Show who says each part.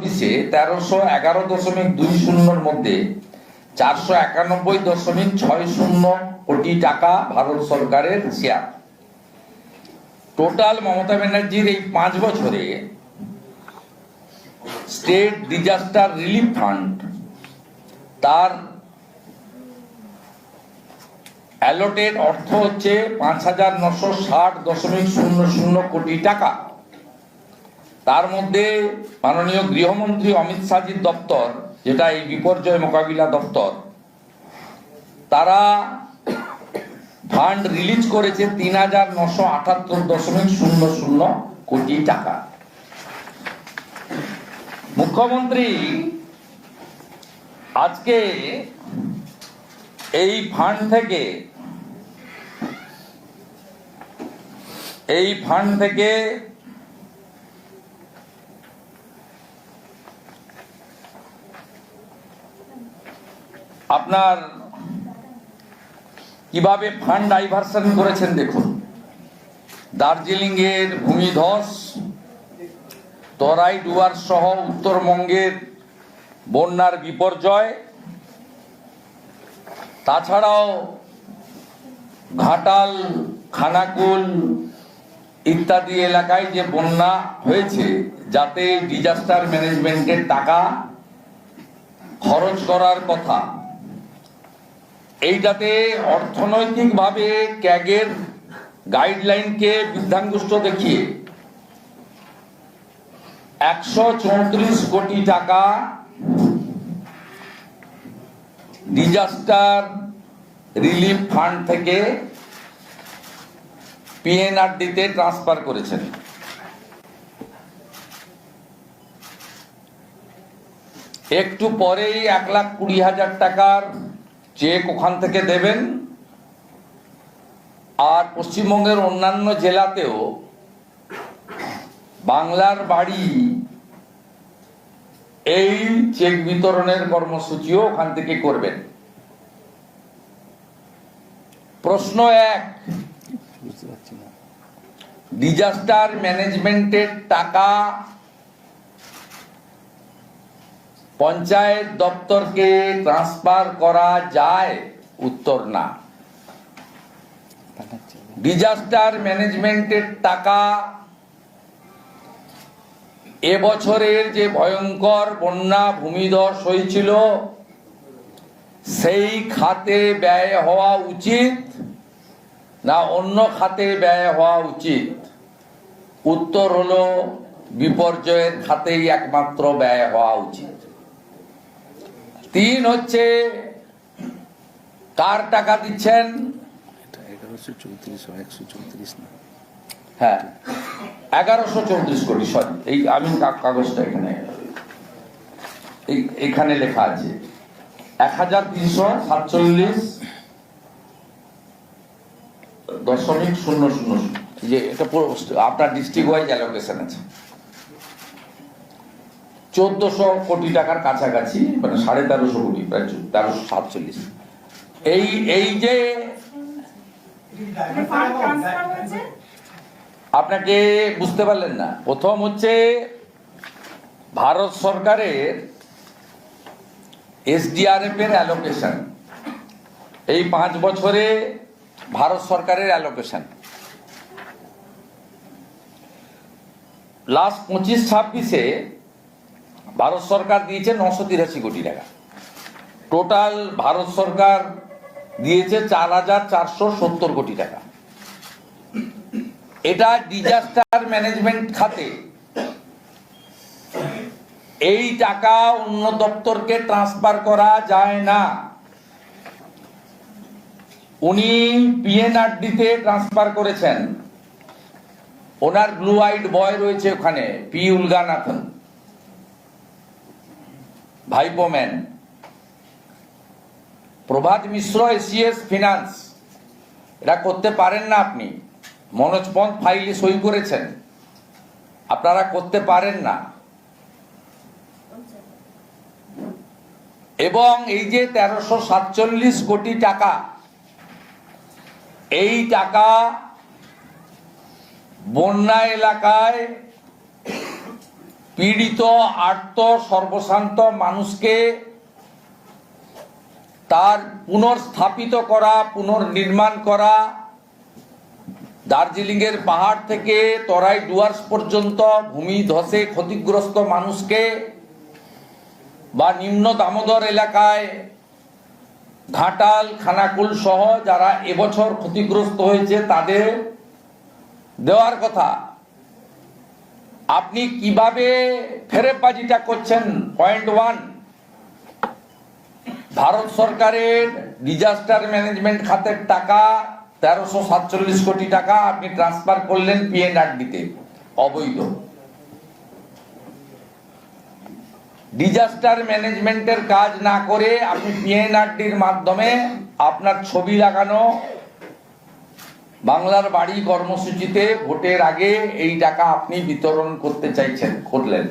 Speaker 1: ছাব্বিশে তেরোশো এগারো দশমিক দুই শূন্যর মধ্যে চারশো একানব্বই দশমিক ছয় শূন্য কোটি টাকা ভারত সরকারের শেয়ার। টোটাল মমতা ব্যানার্জির এই পাঁচ বছরে স্টেট ডিজাস্টার রিলিফ ফান্ড তার অ্যালোটেড অর্থ হচ্ছে পাঁচ হাজার নশো ষাট দশমিক শূন্য শূন্য কোটি টাকা। তার মধ্যে মাননীয় গৃহমন্ত্রী অমিত শাহজির দপ্তর, যেটা এই বিপর্যয় মোকাবিলা দপ্তর, তারা ফান্ড রিলিজ করেছে তিন হাজার নশো আটাত্তর দশমিক শূন্য শূন্য কোটি টাকা। মুখ্যমন্ত্রী, আজকে এই ফান্ড থেকে, এই ফান্ড থেকে আপনার কীভাবে ফান্ড ডাইভারশন করেছেন দেখুন। দার্জিলিং এর ভূমিধস, তরাই ডুয়ার সহ উত্তরবঙ্গের বন্যার বিপর্যয়, তাছাড়াও ঘাটাল, খানাকুল ইত্যাদি এলাকায় যে বন্যা হয়েছে, যাতে ডিজাস্টার ম্যানেজমেন্টের টাকা খরচ করার কথা এইটাতে অর্থনৈতিকভাবে ক্যাগের গাইডলাইনকে বৃদ্ধাঙ্গুষ্ট দেখিয়ে একশো চৌত্রিশ কোটি টাকা ডিজাস্টার রিলিফ ফান্ড থেকে পিএনআরডিতে ট্রান্সফার করেছেন। একটু পরেই এক লাখ কুড়ি হাজার টাকার চেক ওখান থেকে দেবেন, আর পশ্চিমবঙ্গের অন্যান্য জেলাতেও বাংলার বাড়ি এই চেক বিতরণের কর্মসূচিও ওখান থেকে করবেন। প্রশ্ন এক ডিজাস্টার ম্যানেজমেন্টের টাকা পঞ্চায়েত দপ্তরকে ট্রান্সফার করা যায়? উত্তর না। ডিজাস্টার ম্যানেজমেন্টের টাকা এবছরের যে ভয়ঙ্কর বন্যা ভূমিধস হয়েছিল, সেই খাতে ব্যয় হওয়া উচিত না অন্য খাতে ব্যয় হওয়া উচিত? উত্তর হলো, বিপর্যয়ের খাতেই একমাত্র ব্যয় হওয়া উচিত। তিন হচ্ছে কার টাকা দিচ্ছেন?
Speaker 2: এগারোশো চৌত্রিশ একশো চৌত্রিশ
Speaker 1: হ্যাঁ এগারোশো চৌত্রিশ কোটি, সরি, এই কাগজটা এখানে এখানে লেখা আছে। এক হাজার তিনশো সাতচল্লিশ দশমিক শূন্য শূন্য। যে এটা আপনার ডিস্ট্রিক্ট ওয়াইজ অ্যালোকেশন আছে। চোদ্দশো কোটি টাকার কাছাকাছি মানে সাড়ে তেরোশো কোটি প্রায় তেরোশো সাতচল্লিশ। এই এই যে
Speaker 3: হয়েছে?
Speaker 1: আপনাকে বুঝতে পারলেন না। প্রথম হচ্ছে ভারত সরকারের এসডিআরএফ এর অ্যালোকেশন এই পাঁচ বছরে ভারত সরকারের অ্যালোকেশন লাস্ট পঁচিশ ছাব্বিশে ভারত সরকার দিয়েছে নশো তিরাশি কোটি টাকা। টোটাল ভারত সরকার দিয়েছে চার হাজার চারশো সত্তর কোটি টাকা। এটা ডিজাস্টার ম্যানেজমেন্ট খাতে এই টাকা অন্য দপ্তরকে ট্রান্সফার করা যায় না। উনি পিএনআরডিতে ট্রান্সফার করেছেন। ওনার ব্লু আইড বয় রয়েছে ওখানে পি উলগানাথন। ভাইপো ম্যান। প্রভাত মিশ্র এসিএস ফিনান্স এটা করতে পারেন না আপনি। মনোজ পন্থ ফাইলে সই করেছেন। আপনারা করতে পারেন না। এবং এই যে তেরোশো সাতচল্লিশ কোটি টাকা, এই টাকা বন্যা এলাকায় পীড়িত, আর্ত, সর্বশান্ত মানুষকে তার পুনর্স্থাপিত করা, পুনর্নির্মাণ করা, দার্জিলিংয়ের পাহাড় থেকে তরাই ডুয়ার্স পর্যন্ত ভূমি ধসে ক্ষতিগ্রস্ত মানুষকে বা নিম্ন দামোদর এলাকায় ঘাটাল, খানাকুল সহ যারা এবছর ক্ষতিগ্রস্ত হয়েছে তাদের দেওয়ার কথা। আপনি কীভাবে ফেরেবাজিটা করছেন? পয়েন্ট ওয়ান ভারত সরকারের ডিজাস্টার ম্যানেজমেন্ট খাতের টাকা তেরোশো সাতচল্লিশ কোটি টাকা আপনি ট্রান্সফার করলেন পিএনআরডিতে অবৈধ। ডিজাস্টার ম্যানেজমেন্টের কাজ না করে আপনি পিএনআরডির মাধ্যমে আপনার ছবি লাগানো বাংলার বাড়ি কর্মসূচিতে ভোটের আগে এই টাকা আপনি বিতরণ করতে চাইছেন করলেন।